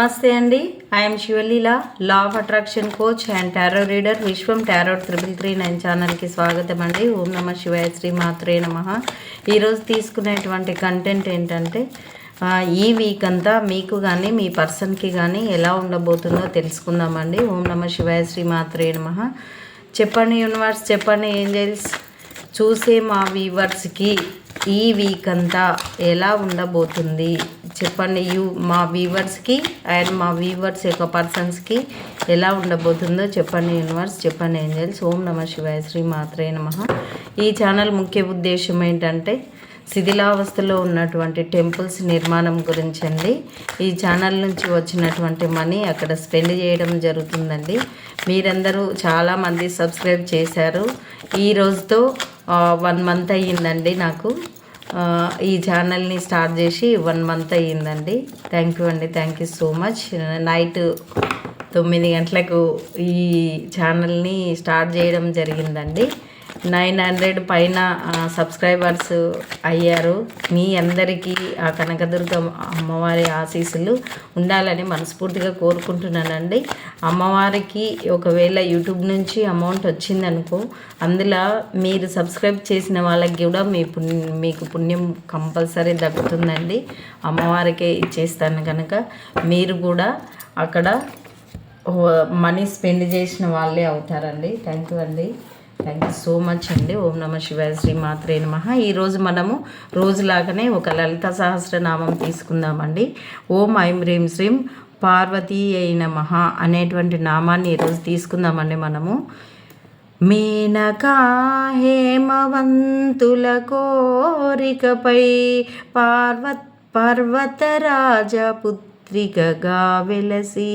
నమస్తే అండి. I'm Shivaleela law of attraction coach and tarot reader Vishwam tarot triple three nine ఛానల్కి స్వాగతం అండి. ఓం నమ శివాయ శ్రీ మాత్రే నమ. ఈరోజు తీసుకునేటువంటి కంటెంట్ ఏంటంటే ఈ వీక్ అంతా మీకు కానీ మీ పర్సన్కి కానీ ఎలా ఉండబోతుందో తెలుసుకుందామండి. ఓం నమ శివాయ శ్రీ మాత్రే నమ. చెప్పండి యూనివర్స్ చెప్పండి ఏంజల్స్ చూసే మా వీవర్స్కి ఈ వీక్ అంతా ఎలా ఉండబోతుంది? చెప్పండి యూ మా వీవర్స్కి అండ్ మా వీవర్స్ యొక్క పర్సన్స్కి ఎలా ఉండబోతుందో చెప్పండి యూనివర్స్ చెప్పండి ఏంజల్స్ ఓం నమ శివాయ శ్రీ మాత్రే నమ. ఈ ఛానల్ ముఖ్య ఉద్దేశం ఏంటంటే శిథిలావస్థలో ఉన్నటువంటి టెంపుల్స్ నిర్మాణం గురించి అండి. ఈ ఛానల్ నుంచి వచ్చినటువంటి మనీ అక్కడ స్పెండ్ చేయడం జరుగుతుందండి. మీరందరూ చాలామంది సబ్స్క్రైబ్ చేశారు. ఈ రోజుతో వన్ మంత్ అయ్యిందండి నాకు. ఈ ఛానల్ని స్టార్ట్ చేసి వన్ మంత్ అయ్యిందండి. థ్యాంక్ యూ అండి. Thank you so much night తొమ్మిది గంటలకు ఈ ఛానల్ని స్టార్ట్ చేయడం జరిగిందండి. నైన్ హండ్రెడ్ పైన సబ్స్క్రైబర్స్ అయ్యారు. మీ అందరికీ ఆ కనకదుర్గ అమ్మవారి ఆశీస్సులు ఉండాలని మనస్ఫూర్తిగా కోరుకుంటున్నానండి. అమ్మవారికి ఒకవేళ యూట్యూబ్ నుంచి అమౌంట్ వచ్చిందనుకో అందులో మీరు సబ్స్క్రైబ్ చేసిన వాళ్ళకి కూడా మీ పుణ్యం మీకు పుణ్యం కంపల్సరీ దక్కుతుందండి. అమ్మవారికే ఇచ్చేస్తాను కనుక మీరు కూడా అక్కడ మనీ స్పెండ్ చేసిన వాళ్ళే అవుతారండి. థ్యాంక్ యూ అండి. థ్యాంక్ యూ సో మచ్ అండి. ఓం నమ శివాయ శ్రీ మాత్రే నమ. ఈరోజు మనము రోజులాగానే ఒక లలిత సహస్రనామం తీసుకుందామండి. ఓం ఐం హ్రీం శ్రీం పార్వతీ అయిన మహా అనేటువంటి నామాన్ని ఈరోజు తీసుకుందామండి మనము. మేనకా హేమవంతుల కోరికపై పార్వత్ పర్వతరాజపుత్ర త్రిగగా వెలసి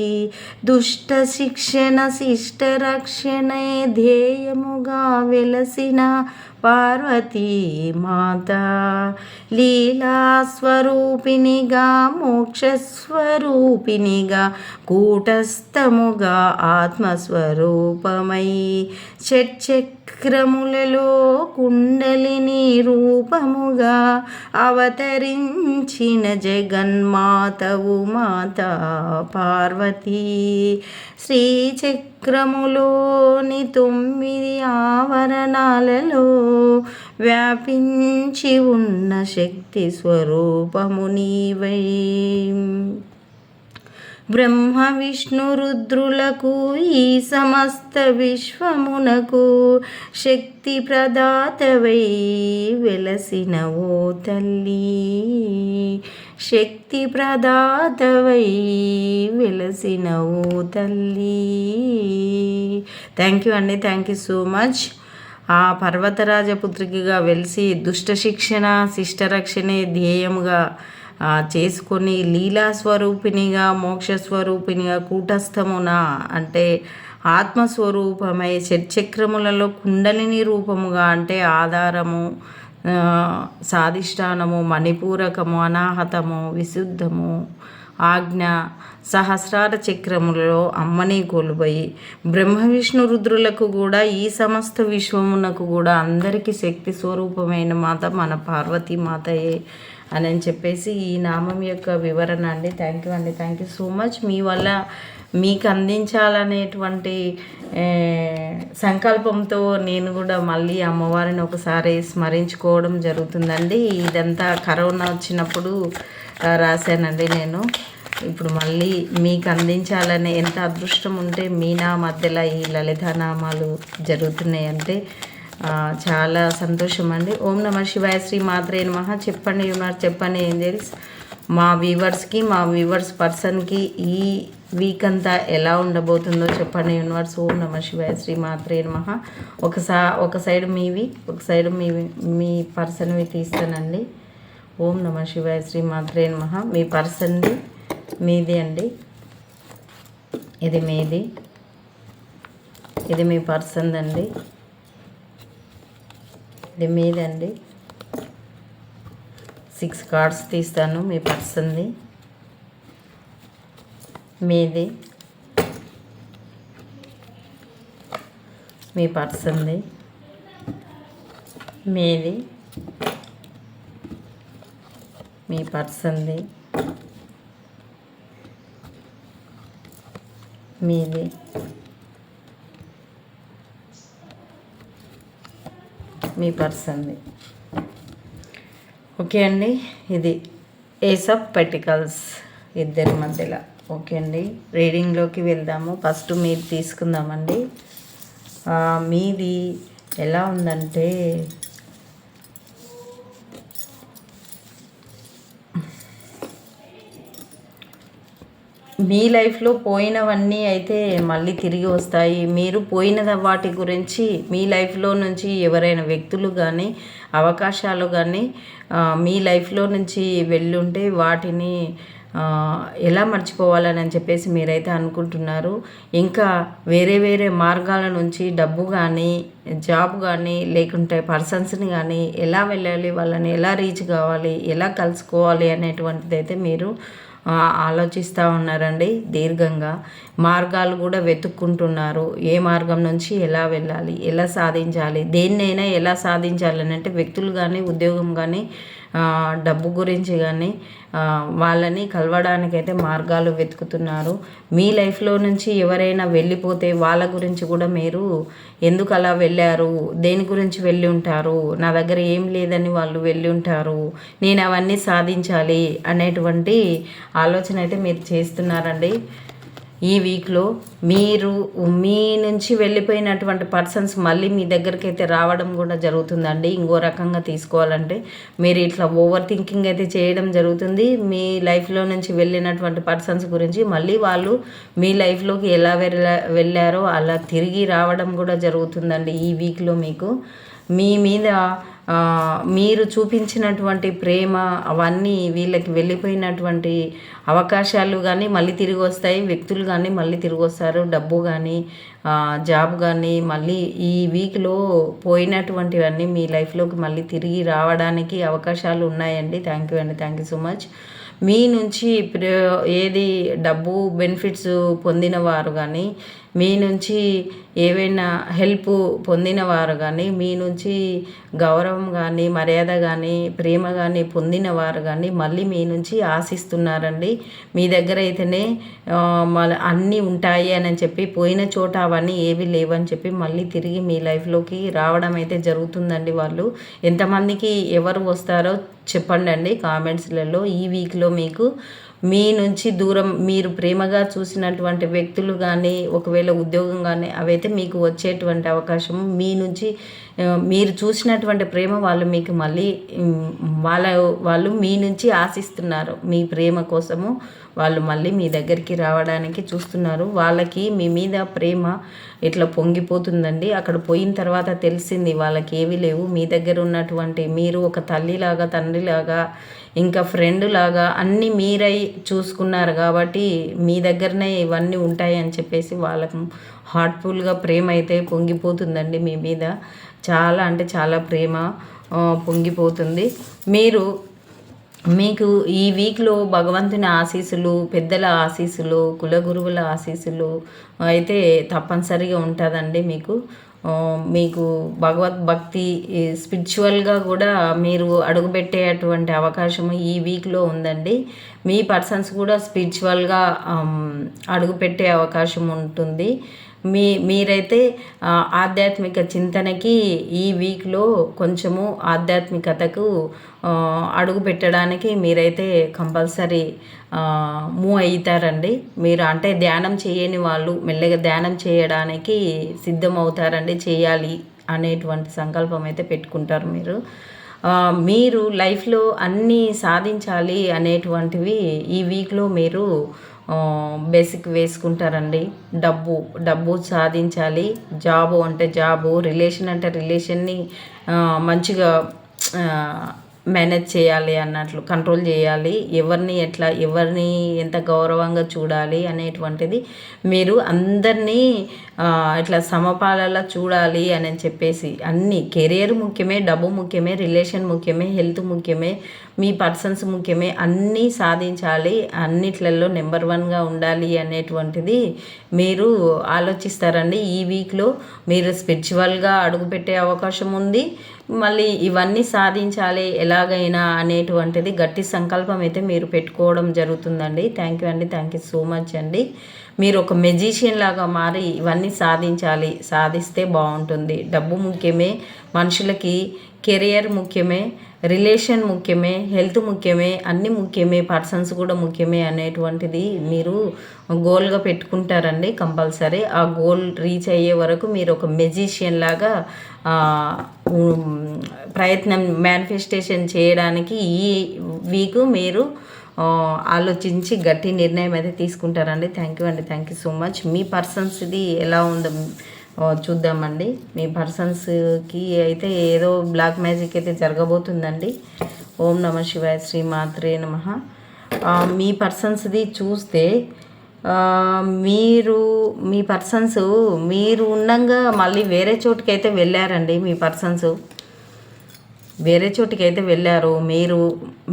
దుష్ట శిక్షణ శిష్ట రక్షణే ధ్యేయముగా వెలసిన పార్వతీ మాత లీలాస్వరూపినిగా మోక్షస్వరూపినిగా కూటస్థముగా ఆత్మస్వరూపమై. షట్చక్రములలో కుండలిని రూపముగా అవతరించిన జగన్మాతవు మాత పార్వతీ. చక్రములోని తొమ్మిది ఆవరణాలలో వ్యాపించి ఉన్న శక్తి స్వరూపము నీవై. బ్రహ్మ విష్ణు రుద్రులకు ఈ సమస్త విశ్వమునకు శక్తి ప్రదాతవై వెలసిన ఓ తల్లి. శక్తి ప్రదాతవై వెలసిన ఓ తల్లి. థ్యాంక్ యూ అండి థ్యాంక్ యూ సో మచ్ ఆ పర్వతరాజపుత్రికగా వెలిసి దుష్ట శిక్షణ శిష్టరక్షణే ధ్యేయముగా చేసుకొని లీలా మోక్షస్వరూపిణిగా మోక్ష కూటస్థమున అంటే ఆత్మస్వరూపమై షట్చక్రములలో కుండలిని రూపముగా అంటే ఆధారము సాధిష్టానము మణిపూరకము అనాహతము విశుద్ధము ఆజ్ఞ సహస్రార చక్రములలో అమ్మని కోల్పోయి బ్రహ్మ విష్ణు రుద్రులకు కూడా ఈ సమస్త విశ్వమునకు కూడా అందరికీ శక్తి స్వరూపమైన మాత మన పార్వతీ మాతయే. అని అని చెప్పేసి ఈ నామం యొక్క వివరణ అండి. థ్యాంక్ యూ అండి. థ్యాంక్ యూ సో మచ్ మీ వల్ల మీకు అందించాలనేటువంటి సంకల్పంతో నేను కూడా మళ్ళీ అమ్మవారిని ఒకసారి స్మరించుకోవడం జరుగుతుందండి. ఇదంతా కరోనా వచ్చినప్పుడు రాశానండి నేను. ఇప్పుడు మళ్ళీ మీకు అందించాలనే ఎంత అదృష్టం ఉంటే మీ నా మధ్యలో ఈ లలితానామాలు జరుగుతున్నాయి జరుగుతున్నాయంటే చాలా సంతోషం అండి ఓం నమ శివాయ శ్రీ మాత్రే నమ. చెప్పండి ఉన్నారు చెప్పండి ఏంజల్స్ మా వ్యూవర్స్కి మా వ్యూవర్స్ పర్సన్కి ఈ వీక్ అంతా ఎలా ఉండబోతుందో చెప్పండి యూనివర్స్. ఓం నమ శివాయ శ్రీ మాత్రే నమ. ఒకసా ఒక సైడ్ మీవి ఒక సైడ్ మీ మీ పర్సన్వి తీస్తానండి. ఓం నమ శివాయ శ్రీ మాత్రే నమ. మీ పర్సన్ది మీది అండి. ఇది మీది. ఇది మీ పర్సన్ అండి ఇది మీదండి సిక్స్ కార్డ్స్ తీస్తాను మీ పర్సన్ది. మీది. మీ పర్సన్ది. మీది. మీ పర్సన్ది. మీది. మీ పర్సన్ది ఓకే అండి ఇది ఏస్ ఆఫ్ పెటికల్స్ ఇద్దరి మధ్యలో. ఓకే అండి రీడింగ్లోకి వెళ్దాము. ఫస్ట్ మీరు తీసుకుందామండి. మీది ఎలా ఉందంటే మీ లైఫ్లో పోయినవన్నీ అయితే మళ్ళీ తిరిగి వస్తాయి. మీరు పోయిన వాటి గురించి మీ లైఫ్లో నుంచి ఎవరైనా వ్యక్తులు కానీ అవకాశాలు కానీ మీ లైఫ్లో నుంచి వెళ్ళుంటే వాటిని ఎలా మర్చిపోవాలని చెప్పేసి మీరైతే అనుకుంటున్నారు. ఇంకా వేరే వేరే మార్గాల నుంచి డబ్బు కానీ జాబ్ కానీ లేకుంటే పర్సన్స్ని కానీ ఎలా వెళ్ళాలి వాళ్ళని ఎలా రీచ్ కావాలి ఎలా కలుసుకోవాలి అనేటువంటిది అయితే మీరు ఆలోచిస్తూ ఉన్నారండి దీర్ఘంగా. మార్గాలు కూడా వెతుక్కుంటున్నారు. ఏ మార్గం నుంచి ఎలా వెళ్ళాలి? ఎలా సాధించాలి? దేన్నైనా ఎలా సాధించాలి అని అంటే వ్యక్తులు కానీ ఉద్యోగం కానీ డబ్బు గురించి కానీ వాళ్ళని వాళ్ళని కలవడానికైతే మార్గాలు వెతుకుతున్నారు. మీ లైఫ్లో నుంచి ఎవరైనా వెళ్ళిపోతే వాళ్ళ గురించి కూడా మీరు ఎందుకు అలా వెళ్ళారు? దేని గురించి వెళ్ళి ఉంటారు? నా దగ్గర ఏం లేదని వాళ్ళు వెళ్ళి ఉంటారు. నేను అవన్నీ సాధించాలి అనేటువంటి ఆలోచన అయితే మీరు చేస్తున్నారండి. ఈ వీక్లో మీరు మీ నుంచి వెళ్ళిపోయినటువంటి పర్సన్స్ మళ్ళీ మీ దగ్గరికి అయితే రావడం కూడా జరుగుతుందండి. ఇంకో రకంగా తీసుకోవాలంటే మీరు ఇట్లా ఓవర్ థింకింగ్ అయితే చేయడం జరుగుతుంది. మీ లైఫ్లో నుంచి వెళ్ళినటువంటి పర్సన్స్ గురించి మళ్ళీ వాళ్ళు మీ లైఫ్లోకి ఎలా వెళ్ళ వెళ్ళారో అలా తిరిగి రావడం కూడా జరుగుతుందండి ఈ వీక్లో మీకు. మీ మీద మీరు చూపించినటువంటి ప్రేమ అవన్నీ వీళ్ళకి వెళ్ళిపోయినటువంటి అవకాశాలు కానీ మళ్ళీ తిరిగి వస్తాయి వ్యక్తులు కానీ మళ్ళీ తిరిగి వస్తారు డబ్బు కానీ జాబ్ కానీ మళ్ళీ ఈ వీక్లో పోయినటువంటివన్నీ మీ లైఫ్లోకి మళ్ళీ తిరిగి రావడానికి అవకాశాలు ఉన్నాయండి. థ్యాంక్ యూ అండి. థ్యాంక్ యూ సో మచ్ మీ నుంచి ప్ర- ఏది డబ్బు బెనిఫిట్స్ పొందిన వారు కానీ మీ నుంచి ఏవైనా హెల్ప్ పొందిన వారు కానీ మీ నుంచి గౌరవం కానీ మర్యాద కానీ ప్రేమ కానీ పొందిన వారు కానీ మళ్ళీ మీ నుంచి ఆశిస్తున్నారండి. మీ దగ్గర అయితేనే అన్నీ ఉంటాయి అని చెప్పి పోయిన చోట అవన్నీ ఏవి లేవని చెప్పి మళ్ళీ తిరిగి మీ లైఫ్లోకి రావడం అయితే జరుగుతుందండి వాళ్ళు. ఎంతమందికి ఎవరు వస్తారో చెప్పండి అండి కామెంట్స్లలో. ఈ వీక్లో మీకు మీ నుంచి దూరం మీరు ప్రేమగా చూసినటువంటి వ్యక్తులు కానీ ఒకవేళ ఉద్యోగం కానీ అవైతే మీకు వచ్చేటువంటి అవకాశం. మీ నుంచి మీరు చూసినటువంటి ప్రేమ వాళ్ళు మీకు మళ్ళీ వాళ్ళ వాళ్ళు మీ నుంచి ఆశిస్తున్నారు మీ ప్రేమ కోసము. వాళ్ళు మళ్ళీ మీ దగ్గరికి రావడానికి చూస్తున్నారు. వాళ్ళకి మీ మీద ప్రేమ ఇట్లా పొంగిపోతుందండి. అక్కడ పోయిన తర్వాత తెలిసింది వాళ్ళకి ఏవి లేవు. మీ దగ్గర ఉన్నటువంటి మీరు ఒక తల్లిలాగా తండ్రిలాగా ఇంకా ఫ్రెండ్ లాగా అన్నీ మీరై చూసుకున్నారు కాబట్టి మీ దగ్గరనే ఇవన్నీ ఉంటాయి అని చెప్పేసి వాళ్ళకు హార్ట్ఫుల్గా ప్రేమ అయితే పొంగిపోతుందండి మీ మీద. చాలా అంటే చాలా ప్రేమ పొంగిపోతుంది. మీరు మీకు ఈ వీక్లో భగవంతుని ఆశీస్సులు పెద్దల ఆశీస్సులు కులగురువుల ఆశీస్సులు అయితే తప్పనిసరిగా ఉంటుందండి మీకు. మీకు భగవద్భక్తి స్పిరిచువల్గా కూడా మీరు అడుగుపెట్టేటువంటి అవకాశం ఈ వీక్లో ఉందండి. మీ పర్సన్స్ కూడా స్పిరిచువల్గా అడుగుపెట్టే అవకాశం ఉంటుంది. మీ మీరైతే ఆధ్యాత్మిక చింతనకి ఈ వీక్లో కొంచెము ఆధ్యాత్మికతకు అడుగు పెట్టడానికి మీరైతే కంపల్సరీ మూవ్ అవుతారండి మీరు అంటే ధ్యానం చేయని వాళ్ళు మెల్లగా ధ్యానం చేయడానికి సిద్ధం అవుతారండి చేయాలి అనేటువంటి సంకల్పం అయితే పెట్టుకుంటారు మీరు. మీరు లైఫ్లో అన్నీ సాధించాలి అనేటువంటివి ఈ వీక్లో మీరు బేసిక్ వేసుకుంటారండి. డబ్బు డబ్బు సాధించాలి. జాబు అంటే జాబు రిలేషన్ అంటే రిలేషన్ని మంచిగా మేనేజ్ చేయాలి అన్నట్లు కంట్రోల్ చేయాలి. ఎవరిని ఎట్లా ఎవరిని ఎంత గౌరవంగా చూడాలి అనేటువంటిది మీరు అందరినీ ఇట్లా సమపాలలో చూడాలి అని చెప్పేసి అన్ని కెరియర్ ముఖ్యమే డబ్బు ముఖ్యమే రిలేషన్ ముఖ్యమే హెల్త్ ముఖ్యమే మీ పర్సన్స్ ముఖ్యమే అన్నీ సాధించాలి అన్నిట్లలో నెంబర్ వన్గా ఉండాలి అనేటువంటిది మీరు ఆలోచిస్తారండి. ఈ వీక్లో మీరు స్పిరిచువల్గా అడుగుపెట్టే అవకాశం ఉంది. మళ్ళీ ఇవన్నీ సాధించాలి ఎలాగైనా అనేటువంటిది గట్టి సంకల్పం అయితే మీరు పెట్టుకోవడం జరుగుతుందండి. థ్యాంక్ యూ అండి. థ్యాంక్ యూ సో మచ్ అండి. మీరు ఒక మెజిషియన్ లాగా మారి ఇవన్నీ సాధించాలి. సాధిస్తే బాగుంటుంది. డబ్బు ముఖ్యమే. మనుషులకి కెరియర్ ముఖ్యమే రిలేషన్ ముఖ్యమే హెల్త్ ముఖ్యమే అన్ని ముఖ్యమే పర్సన్స్ కూడా ముఖ్యమే అనేటువంటిది మీరు గోల్గా పెట్టుకుంటారండి కంపల్సరీ. ఆ గోల్ రీచ్ అయ్యే వరకు మీరు ఒక మెజిషియన్ లాగా ప్రయత్నం మేనిఫెస్టేషన్ చేయడానికి ఈ వీక్ మీరు ఆలోచించి గట్టి నిర్ణయం అయితే తీసుకుంటారండి. థ్యాంక్ యూ అండి. Thank you so much. Me persons ఇది ఎలా ఉందో చూద్దామండి. మీ పర్సన్స్కి అయితే ఏదో బ్లాక్ మ్యాజిక్ అయితే జరగబోతుందండి. ఓం నమ శివాయ శ్రీ మాత్రే నమ. మీ పర్సన్స్ది చూస్తే మీరు మీ పర్సన్స్ మీరు ఉండంగా మళ్ళీ వేరే చోటుకి అయితే వెళ్ళారండి మీ పర్సన్స్. వేరే చోటికి అయితే వెళ్ళారు. మీరు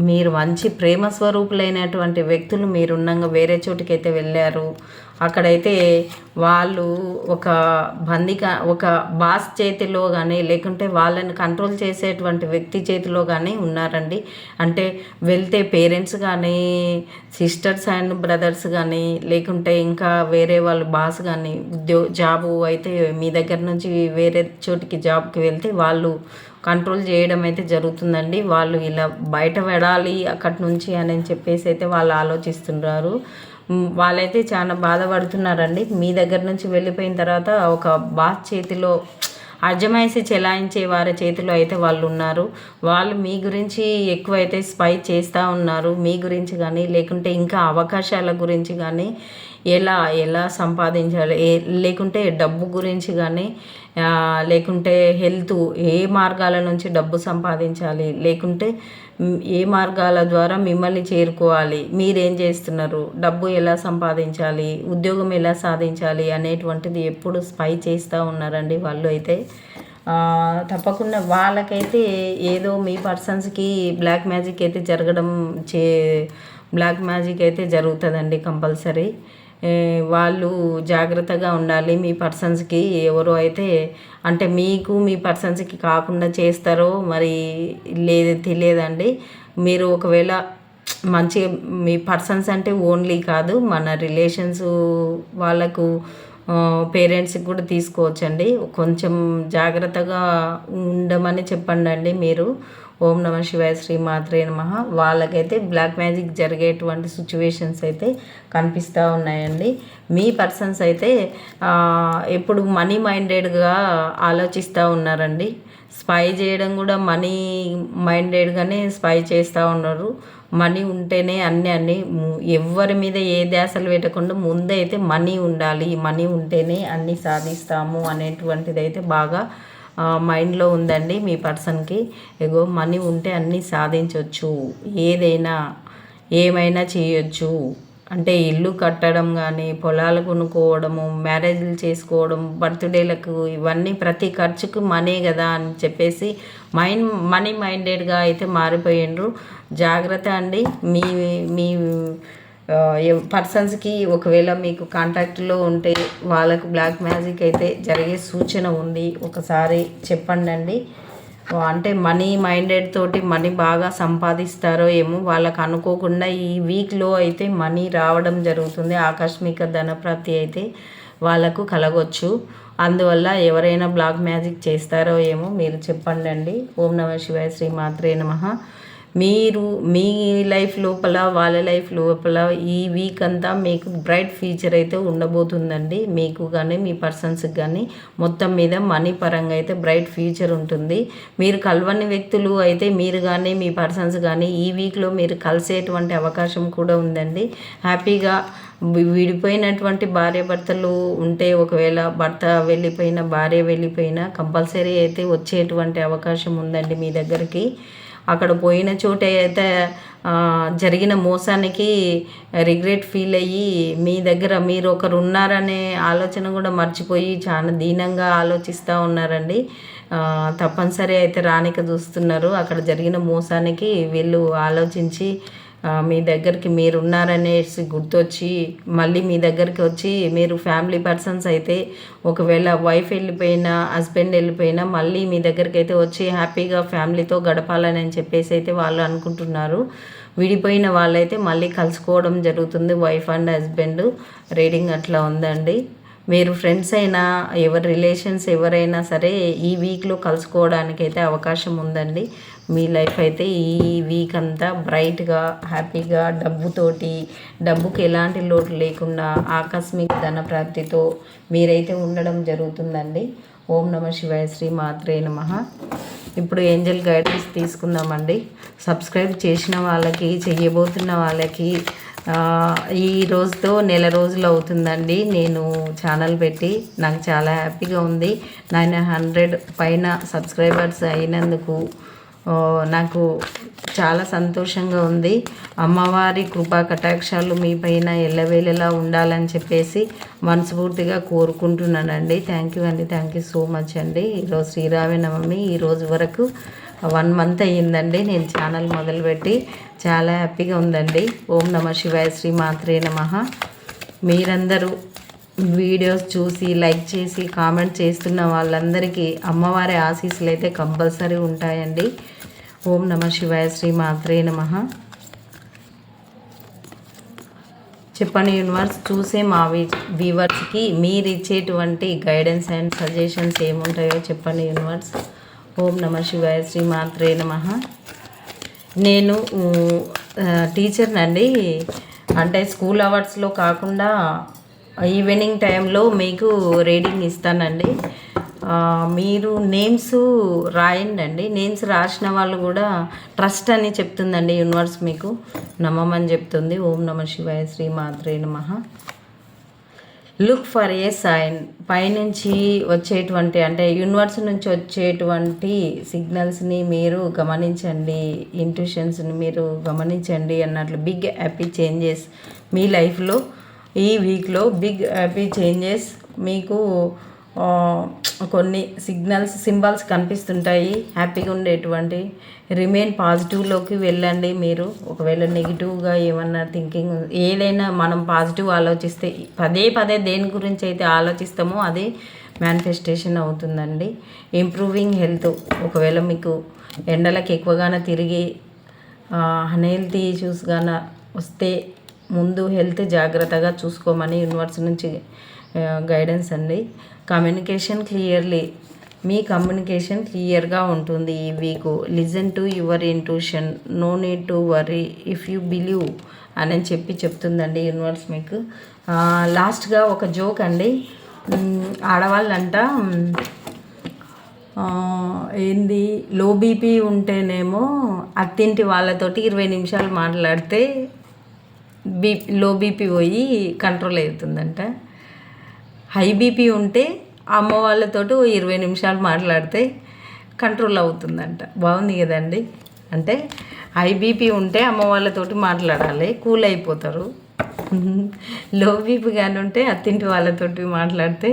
మీరు మంచి ప్రేమ స్వరూపులైనటువంటి వ్యక్తులు మీరున్నంగా వేరే చోటికి అయితే వెళ్ళారు. అక్కడైతే వాళ్ళు ఒక బందిక ఒక బాస్ చేతిలో కానీ లేకుంటే వాళ్ళని కంట్రోల్ చేసేటువంటి వ్యక్తి చేతిలో కానీ ఉన్నారండి. అంటే వెళ్తే పేరెంట్స్ కానీ సిస్టర్స్ అండ్ బ్రదర్స్ కానీ లేకుంటే ఇంకా వేరే వాళ్ళు బాస్ కానీ ఉద్యో జాబు అయితే మీ దగ్గర నుంచి వేరే చోటికి జాబ్కి వెళ్తే వాళ్ళు కంట్రోల్ చేయడం అయితే జరుగుతుందండి. వాళ్ళు ఇలా బయట పెడాలి అక్కడి నుంచి అని చెప్పేసి అయితే వాళ్ళు ఆలోచిస్తున్నారు. వాళ్ళైతే చాలా బాధపడుతున్నారండి. మీ దగ్గర నుంచి వెళ్ళిపోయిన తర్వాత ఒక బాస్ చేతిలో అజమాయిసి చెలాయించే వారి చేతిలో అయితే వాళ్ళు ఉన్నారు. వాళ్ళు మీ గురించి ఎక్కువైతే స్పై చేస్తూ ఉన్నారు. మీ గురించి కానీ లేకుంటే ఇంకా అవకాశాల గురించి కానీ ఎలా ఎలా సంపాదించాలి ఏ లేకుంటే డబ్బు గురించి కానీ లేకుంటే హెల్త్ ఏ మార్గాల నుంచి డబ్బు సంపాదించాలి లేకుంటే ఏ మార్గాల ద్వారా మిమ్మల్ని చేరుకోవాలి మీరేం చేస్తున్నారు డబ్బు ఎలా సంపాదించాలి ఉద్యోగం ఎలా సాధించాలి అనేటువంటిది ఎప్పుడు స్పై చేస్తూ ఉన్నారండి వాళ్ళు అయితే. తప్పకుండా వాళ్ళకైతే ఏదో మీ పర్సన్స్కి బ్లాక్ మ్యాజిక్ అయితే జరగడం చే బ్లాక్ మ్యాజిక్ అయితే జరుగుతుందండి కంపల్సరీ. వాళ్ళు జాగ్రత్తగా ఉండాలి. మీ పర్సన్స్కి ఎవరు అయితే అంటే మీకు మీ పర్సన్స్కి కాకుండా చేస్తారో మరి లేదు తెలియదండి. మీరు ఒకవేళ మంచి మీ పర్సన్స్ అంటే ఓన్లీ కాదు మన రిలేషన్స్ వాళ్ళకు పేరెంట్స్కి కూడా తీసుకోవచ్చండి. కొంచెం జాగ్రత్తగా ఉండమని చెప్పండి అండి మీరు. ఓం నమ శివాయ శ్రీ మాత్రే నమ. వాళ్ళకైతే బ్లాక్ మ్యాజిక్ జరిగేటువంటి సిచ్యువేషన్స్ అయితే కనిపిస్తూ ఉన్నాయండి. మీ పర్సన్స్ అయితే ఎప్పుడు మనీ మైండెడ్గా ఆలోచిస్తూ ఉన్నారండి. స్పై చేయడం కూడా మనీ మైండెడ్గానే స్పై చేస్తూ ఉన్నారు. మనీ ఉంటేనే అన్నీ అన్నీ ఎవరి మీద ఏ ధ్యాసలు పెట్టకుండా ముందే అయితే మనీ ఉండాలి మనీ ఉంటేనే అన్నీ సాధిస్తాము అనేటువంటిది అయితే బాగా మైండ్లో ఉందండి మీ పర్సన్కి. ఎగో మనీ ఉంటే అన్నీ సాధించవచ్చు ఏదైనా ఏమైనా చేయొచ్చు. అంటే ఇల్లు కట్టడం కానీ పొలాలు కొనుక్కోవడము మ్యారేజ్లు చేసుకోవడం బర్త్డేలకు ఇవన్నీ ప్రతి ఖర్చుకు మనీ కదా అని చెప్పేసి మైండ్ మనీ మైండెడ్గా అయితే మారిపోయిండ్రు. జాగ్రత్త అండి. మీ మీ పర్సన్స్కి ఒకవేళ మీకు కాంటాక్ట్లో ఉంటే వాళ్ళకు బ్లాక్ మ్యాజిక్ అయితే జరిగే సూచన ఉంది. ఒకసారి చెప్పండి అండి అంటే మనీ మైండెడ్ తోటి మనీ బాగా సంపాదిస్తారో ఏమో వాళ్ళకు అనుకోకుండా ఈ వీక్లో అయితే మనీ రావడం జరుగుతుంది. ఆకస్మిక ధనప్రాప్తి అయితే వాళ్ళకు కలగొచ్చు. అందువల్ల ఎవరైనా బ్లాక్ మ్యాజిక్ చేస్తారో ఏమో మీరు చెప్పండి అండి ఓం నమ శివాయ శ్రీ మాత్రే నమ. మీరు మీ లైఫ్ లోపల వాళ్ళ లైఫ్ లోపల ఈ వీక్ అంతా మీకు బ్రైట్ ఫ్యూచర్ అయితే ఉండబోతుందండి. మీకు కానీ మీ పర్సన్స్కి కానీ మొత్తం మీద మనీ పరంగా అయితే బ్రైట్ ఫ్యూచర్ ఉంటుంది. మీరు కలవని వ్యక్తులు అయితే మీరు కానీ మీ పర్సన్స్ కానీ ఈ వీక్లో మీరు కలిసేటువంటి అవకాశం కూడా ఉందండి. హ్యాపీగా విడిపోయినటువంటి భార్య భర్తలు ఉంటే ఒకవేళ భర్త వెళ్ళిపోయిన భార్య వెళ్ళిపోయినా కంపల్సరీ అయితే వచ్చేటువంటి అవకాశం ఉందండి మీ దగ్గరికి. అక్కడ పోయిన చోట అయితే జరిగిన మోసానికి రిగ్రెట్ ఫీల్ అయ్యి మీ దగ్గర మీరు ఒకరు ఉన్నారనే ఆలోచన కూడా మర్చిపోయి చాలా దీనంగా ఆలోచిస్తూ ఉన్నారండి. తప్పనిసరి అయితే రానిక చూస్తున్నారు. అక్కడ జరిగిన మోసానికి వీళ్ళు ఆలోచించి మీ దగ్గరికి మీరు ఉన్నారనేసి గుర్తొచ్చి మళ్ళీ మీ దగ్గరికి వచ్చి మీరు ఫ్యామిలీ పర్సన్స్ అయితే ఒకవేళ వైఫ్ వెళ్ళిపోయినా హస్బెండ్ వెళ్ళిపోయినా మళ్ళీ మీ దగ్గరికి అయితే వచ్చి హ్యాపీగా ఫ్యామిలీతో గడపాలని చెప్పేసి అయితే వాళ్ళు అనుకుంటున్నారు. విడిపోయిన వాళ్ళైతే మళ్ళీ కలుసుకోవడం జరుగుతుంది వైఫ్ అండ్ హస్బెండ్ రీడింగ్ అట్లా ఉందండి. మీరు ఫ్రెండ్స్ అయినా ఎవరి రిలేషన్స్ ఎవరైనా సరే ఈ వీక్లో కలుసుకోవడానికి అయితే అవకాశం ఉందండి. మీ లైఫ్ అయితే ఈ వీక్ అంతా బ్రైట్గా హ్యాపీగా డబ్బుతోటి డబ్బుకి ఎలాంటి లోటు లేకుండా ఆకస్మిక ధన ప్రాప్తితో మీరైతే ఉండడం జరుగుతుందండి. ఓం నమ శివాయ శ్రీ మాత్రే నమ. ఇప్పుడు ఏంజల్ గైడెన్స్ తీసుకుందామండి. సబ్స్క్రైబ్ చేసిన వాళ్ళకి చెయ్యబోతున్న వాళ్ళకి ఈ రోజుతో నెల రోజులు అవుతుందండి. నేను ఛానల్ పెట్టి నాకు చాలా హ్యాపీగా ఉంది. నైన్ హండ్రెడ్ పైన సబ్స్క్రైబర్స్ అయినందుకు నాకు చాలా సంతోషంగా ఉంది. అమ్మవారి కృపా కటాక్షాలు మీ పైన ఎల్లవేళలా ఉండాలని చెప్పేసి మనస్ఫూర్తిగా కోరుకుంటున్నానండి. థ్యాంక్ యూ అండి. థ్యాంక్ యూ సో మచ్ అండి. ఈరోజు శ్రీరామనవమి ఈ ఈరోజు వరకు వన్ మంత్ అయ్యిందండి. నేను ఛానల్ మొదలుపెట్టి చాలా హ్యాపీగా ఉందండి. ఓం నమ శివాయ శ్రీ మాత్రే నమ. మీరందరూ వీడియోస్ చూసి లైక్ చేసి కామెంట్ చేస్తున్న వాళ్ళందరికీ అమ్మవారి ఆశీస్సులు అయితే కంపల్సరీ ఉంటాయండి. ఓం నమ శివాయ శ్రీ మాత్రే నమ. చెప్పండి యూనివర్స్ చూసే మా వీ వ్యూవర్స్కి మీరు ఇచ్చేటువంటి గైడెన్స్ అండ్ సజెషన్స్ ఏముంటాయో చెప్పండి యూనివర్స్. ఓం నమ శివాయ శ్రీ మాత్రే నమ. నేను ఆ, టీచర్నండి. అంటే స్కూల్ అవర్స్లో కాకుండా ఈవినింగ్ టైంలో మీకు రీడింగ్ ఇస్తానండి. మీరు నేమ్స్ రాయండి నేమ్స్ రాసిన వాళ్ళు కూడా ట్రస్ట్ అని చెప్తుందండి యూనివర్స్ మీకు. నమ్మమని చెప్తుంది. ఓం నమ శివాయ శ్రీ మాత్రే నమ. లుక్ ఫర్ ఏ సైన్ పైనుంచి వచ్చేటువంటి అంటే యూనివర్స్ నుంచి వచ్చేటువంటి సిగ్నల్స్ని మీరు గమనించండి. ఇంట్యూషన్స్ని మీరు గమనించండి అన్నట్లు బిగ్ హ్యాపీ చేంజెస్ మీ లైఫ్లో ఈ వీక్లో బిగ్ హ్యాపీ చేంజెస్ మీకు కొన్ని సిగ్నల్స్ సింబల్స్ కనిపిస్తుంటాయి. హ్యాపీగా ఉండేటువంటి. రిమైన్ పాజిటివ్లోకి వెళ్ళండి మీరు. ఒకవేళ నెగిటివ్గా ఏమన్నా థింకింగ్ ఏదైనా మనం పాజిటివ్ ఆలోచిస్తే పదే పదే దేని గురించి అయితే ఆలోచిస్తామో అది మేనిఫెస్టేషన్ అవుతుందండి. ఇంప్రూవింగ్ హెల్త్ ఒకవేళ మీకు ఎండలకు ఎక్కువగానే తిరిగి అన్హెల్తీ ఇష్యూస్ గాన వస్తే ముందు హెల్త్ జాగ్రత్తగా చూసుకోమని యూనివర్స్ నుంచి గైడెన్స్ అండి. కమ్యూనికేషన్ క్లియర్లీ మీ కమ్యూనికేషన్ క్లియర్గా ఉంటుంది ఈ week listen to your intuition no need to worry if you believe అని చెప్పి చెప్తుందండి యూనివర్స్ మీకు. లాస్ట్గా ఒక జోక్ అండి. ఆడవాళ్ళంట ఏంది? లో బీపీ ఉంటేనేమో అత్తింటి వాళ్ళతోటి ఇరవై నిమిషాలు మాట్లాడితే బీపీ లో బీపీ పోయి కంట్రోల్ అవుతుందంట. హై బీపీ ఉంటే అమ్మ వాళ్ళతోటి ఇరవై నిమిషాలు మాట్లాడితే కంట్రోల్ అవుతుందంట. బాగుంది కదండి? అంటే హై బీపీ ఉంటే అమ్మ వాళ్ళతోటి మాట్లాడాలి కూల్ అయిపోతారు. లో బీపీ కానీ ఉంటే అత్తింటి వాళ్ళతోటి మాట్లాడితే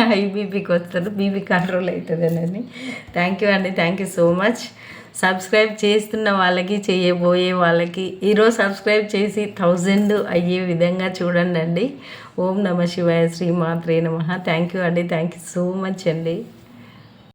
హై బీపీకి వస్తారు బీపీ కంట్రోల్ అవుతుంది థ్యాంక్ యూ అండి thank you so much. Subscribe చేస్తున్న వాళ్ళకి చేయబోయే వాళ్ళకి ఈరోజు సబ్స్క్రైబ్ చేసి థౌజండ్ అయ్యే విధంగా చూడండి అండి ఓం నమ శివాయ శ్రీ మాత్రే నమ. థ్యాంక్ యూ అండి థ్యాంక్ యూ సో మచ్ అండి